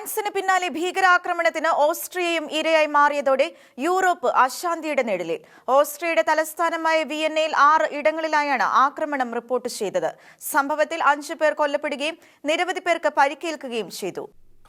ഫ്രാൻസിന് പിന്നാലെ ഭീകരാക്രമണത്തിന് ഓസ്ട്രിയയും ഇരയായി മാറിയതോടെ യൂറോപ്പ് അശാന്തിയുടെ നെടലിൽ ഓസ്ട്രിയയുടെ തലസ്ഥാനമായ വിയന്നയിൽ ആറ് ഇടങ്ങളിലായാണ് ആക്രമണം റിപ്പോർട്ട് ചെയ്തത്. സംഭവത്തിൽ അഞ്ചു പേർ കൊല്ലപ്പെടുകയും നിരവധി പേർക്ക് പരിക്കേൽക്കുകയും ചെയ്തു.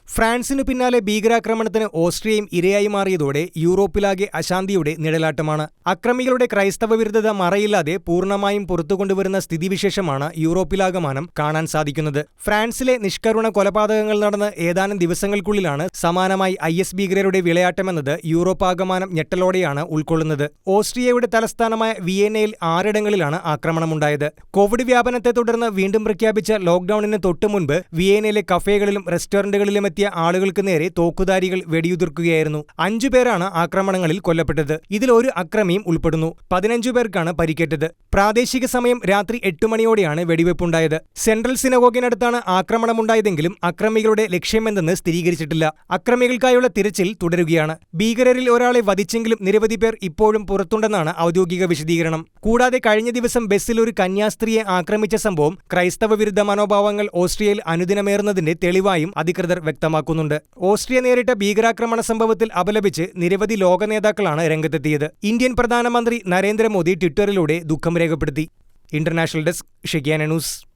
ഫ്രാൻസിനു പിന്നാലെ ഭീകരാക്രമണത്തിന് ഓസ്ട്രിയയും ഇരയായി മാറിയതോടെ യൂറോപ്പിലാകെ അശാന്തിയുടെ നിഴലാട്ടമാണ്. അക്രമികളുടെ ക്രൈസ്തവ വിരുദ്ധത മറയില്ലാതെ പൂർണമായും പുറത്തുകൊണ്ടുവരുന്ന സ്ഥിതിവിശേഷമാണ് യൂറോപ്പിലാകമാനം കാണാൻ സാധിക്കുന്നത്. ഫ്രാൻസിലെ നിഷ്കരുണ കൊലപാതകങ്ങൾ നടന്ന് ഏതാനും ദിവസങ്ങൾക്കുള്ളിലാണ് സമാനമായി ഐ എസ് ഭീകരരുടെ വിളയാട്ടമെന്നത് യൂറോപ്പാകമാനം ഞെട്ടലോടെയാണ് ഉൾക്കൊള്ളുന്നത്. ഓസ്ട്രിയയുടെ തലസ്ഥാനമായ വിയന്നയിൽ ആറിടങ്ങളിലാണ് ആക്രമണമുണ്ടായത്. കോവിഡ് വ്യാപനത്തെ തുടർന്ന് വീണ്ടും പ്രഖ്യാപിച്ച ലോക്ഡൌണിന് തൊട്ടുമുൻപ് വിയന്നയിലെ കഫേകളിലും റെസ്റ്റോറന്റുകളിലും എത്തിയ ആളുകൾക്ക് നേരെ തോക്കുധാരികൾ വെടിയുതിർക്കുകയായിരുന്നു. അഞ്ചു പേരാണ് ആക്രമണങ്ങളിൽ കൊല്ലപ്പെട്ടത്. ഇതിൽ ഒരു അക്രമിയും ഉൾപ്പെടുന്നു. പതിനഞ്ചു പേർക്കാണ് പരിക്കേറ്റത്. പ്രാദേശിക സമയം രാത്രി എട്ട് മണിയോടെയാണ് വെടിവെപ്പുണ്ടായത്. സെൻട്രൽ സിനഗോഗിനടുത്താണ് ആക്രമണമുണ്ടായതെങ്കിലും അക്രമികളുടെ ലക്ഷ്യമെന്തെന്ന് സ്ഥിരീകരിച്ചിട്ടില്ല. അക്രമികൾക്കായുള്ള തിരച്ചിൽ തുടരുകയാണ്. ഭീകരരിൽ ഒരാളെ വധിച്ചെങ്കിലും നിരവധി പേർ ഇപ്പോഴും പുറത്തുണ്ടെന്നാണ് ഔദ്യോഗിക വിശദീകരണം. കൂടാതെ കഴിഞ്ഞ ദിവസം ബസ്സിൽ ഒരു കന്യാസ്ത്രീയെ ആക്രമിച്ച സംഭവം ക്രൈസ്തവ വിരുദ്ധ മനോഭാവങ്ങൾ ഓസ്ട്രിയയിൽ അനുദിനമേറുന്നതിന്റെ തെളിവായും അധികൃതർ വ്യക്തമാക്കുന്നുണ്ട്. ഓസ്ട്രിയ നേരിട്ട ഭീകരാക്രമണ സംഭവത്തിൽ അപലപിച്ച് നിരവധി ലോക നേതാക്കളാണ് രംഗത്തെത്തിയത്. ഇന്ത്യൻ പ്രധാനമന്ത്രി നരേന്ദ്രമോദി ട്വിറ്ററിലൂടെ ദുഃഖം രേഖപ്പെടുത്തി. International desk ഷെഗ്യാന news.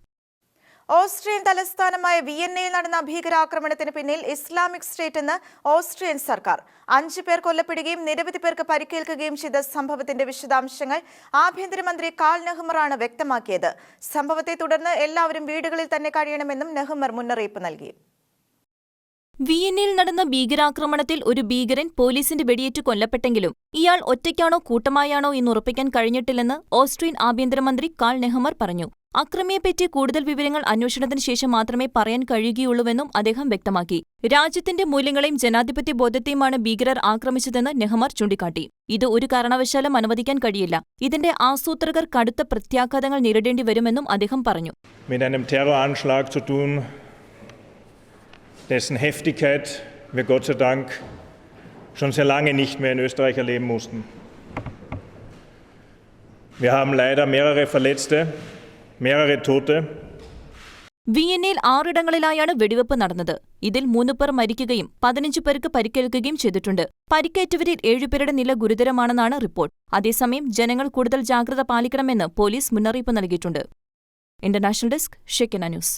ഓസ്ട്രിയൻ തലസ്ഥാനമായ വിയന്നയിൽ നടന്ന ഭീകരാക്രമണത്തിന് പിന്നിൽ ഇസ്ലാമിക് സ്റ്റേറ്റ് എന്ന് ഓസ്ട്രിയൻ സർക്കാർ. അഞ്ചു പേർ കൊല്ലപ്പെടുകയും നിരവധി പേർക്ക് പരിക്കേൽക്കുകയും ചെയ്ത സംഭവത്തിന്റെ വിശദാംശങ്ങൾ ആഭ്യന്തരമന്ത്രി കാൽ നെഹ്മറാണ് വ്യക്തമാക്കിയത്. സംഭവത്തെ തുടർന്ന് എല്ലാവരും വീടുകളിൽ തന്നെ കഴിയണമെന്നും നെഹ്മർ മുന്നറിയിപ്പ് നൽകി. വിയന്നയിൽ നടന്ന ഭീകരാക്രമണത്തിൽ ഒരു ഭീകരൻ പോലീസിന്റെ വെടിയേറ്റ് കൊല്ലപ്പെട്ടെങ്കിലും ഇയാൾ ഒറ്റയ്ക്കാണോ കൂട്ടമായാണോ എന്നുറപ്പിക്കാൻ കഴിഞ്ഞിട്ടില്ലെന്ന് ഓസ്ട്രിയൻ ആഭ്യന്തരമന്ത്രി കാൾ നെഹ്മർ പറഞ്ഞു. അക്രമിയെപ്പറ്റി കൂടുതൽ വിവരങ്ങൾ അന്വേഷണത്തിന് ശേഷം മാത്രമേ പറയാൻ കഴിയുകയുള്ളൂവെന്നും അദ്ദേഹം വ്യക്തമാക്കി. രാജ്യത്തിന്റെ മൂല്യങ്ങളെയും ജനാധിപത്യ ബോധത്തെയുമാണ് ഭീകരർ ആക്രമിച്ചതെന്ന് നെഹ്മർ ചൂണ്ടിക്കാട്ടി. ഇത് ഒരു കാരണവശാലും അനുവദിക്കാൻ കഴിയില്ല. ഇതിന്റെ ആസൂത്രകർ കടുത്ത പ്രത്യാഘാതങ്ങൾ നേരിടേണ്ടി വരുമെന്നും അദ്ദേഹം പറഞ്ഞു. Schon sehr lange nicht mehr in Österreich erleben mussten. Wir haben leider mehrere Verletzte, mehrere Tote. വിയന്നയിൽ ആറിടങ്ങളിലായാണ് വെടിവെപ്പ് നടന്നത്. ഇതിൽ മൂന്ന് പേർ മരിക്കുകയും പതിനഞ്ച് പേർക്ക് പരിക്കേൽക്കുകയും ചെയ്തിട്ടുണ്ട്. പരിക്കേറ്റവരിൽ ഏഴുപേരുടെ നില ഗുരുതരമാണെന്നാണ് റിപ്പോർട്ട്. അതേസമയം ജനങ്ങൾ കൂടുതൽ ജാഗ്രത പാലിക്കണമെന്ന് പോലീസ് മുന്നറിയിപ്പ് നൽകിയിട്ടുണ്ട്. ഇന്റർനാഷണൽ ഡെസ്ക് ഷെക്കന ന്യൂസ്.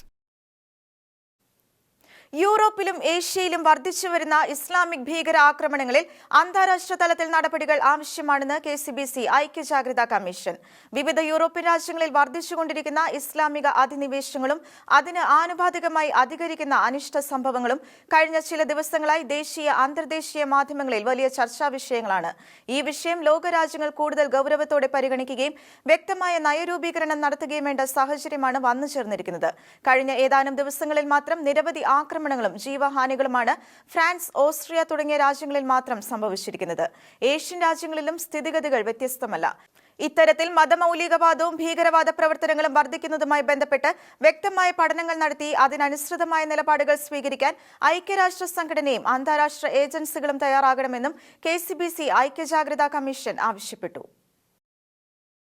യൂറോപ്പിലും ഏഷ്യയിലും വർദ്ധിച്ചു വരുന്ന ഇസ്ലാമിക് ഭീകരാക്രമണങ്ങളിൽ അന്താരാഷ്ട്ര തലത്തിൽ നടപടികൾ ആവശ്യമാണെന്ന് കെ സി ബി സി ഐക്യജാഗ്രതാ കമ്മീഷൻ. വിവിധ യൂറോപ്യൻ രാജ്യങ്ങളിൽ വർദ്ധിച്ചുകൊണ്ടിരിക്കുന്ന ഇസ്ലാമിക അധിനിവേശങ്ങളും അതിന് ആനുപാതികമായി അധികരിക്കുന്ന അനിഷ്ട സംഭവങ്ങളും കഴിഞ്ഞ ചില ദിവസങ്ങളായി ദേശീയ അന്തർദേശീയ മാധ്യമങ്ങളിൽ വലിയ ചർച്ചാ വിഷയങ്ങളാണ്. ഈ വിഷയം ലോകരാജ്യങ്ങൾ കൂടുതൽ ഗൌരവത്തോടെ പരിഗണിക്കുകയും വ്യക്തമായ നയരൂപീകരണം നടത്തുകയും വേണ്ട സാഹചര്യമാണ് വന്നു ചേർന്നിരിക്കുന്നത് കഴിഞ്ഞ ഏതാനും ദിവസങ്ങളിൽ മാത്രം നിരവധി ആക്രമണങ്ങളും ജീവഹാനികളുമാണ് ഫ്രാൻസ് ഓസ്ട്രിയ തുടങ്ങിയ രാജ്യങ്ങളിൽ മാത്രം സംഭവിച്ചിരിക്കുന്നത്. ഏഷ്യൻ രാജ്യങ്ങളിലും സ്ഥിതിഗതികൾ വ്യത്യസ്തമല്ല. ഇത്തരത്തിൽ മതമൗലികവാദവും ഭീകരവാദ പ്രവർത്തനങ്ങളും വർദ്ധിക്കുന്നതുമായി ബന്ധപ്പെട്ട് വ്യക്തമായ പഠനങ്ങൾ നടത്തി അതിനനുസൃതമായ നിലപാടുകൾ സ്വീകരിക്കാൻ ഐക്യരാഷ്ട്ര സംഘടനയും അന്താരാഷ്ട്ര ഏജൻസികളും തയ്യാറാകണമെന്നും കെ സി ബി സി ഐക്യജാഗ്രതാ കമ്മീഷൻ ആവശ്യപ്പെട്ടു.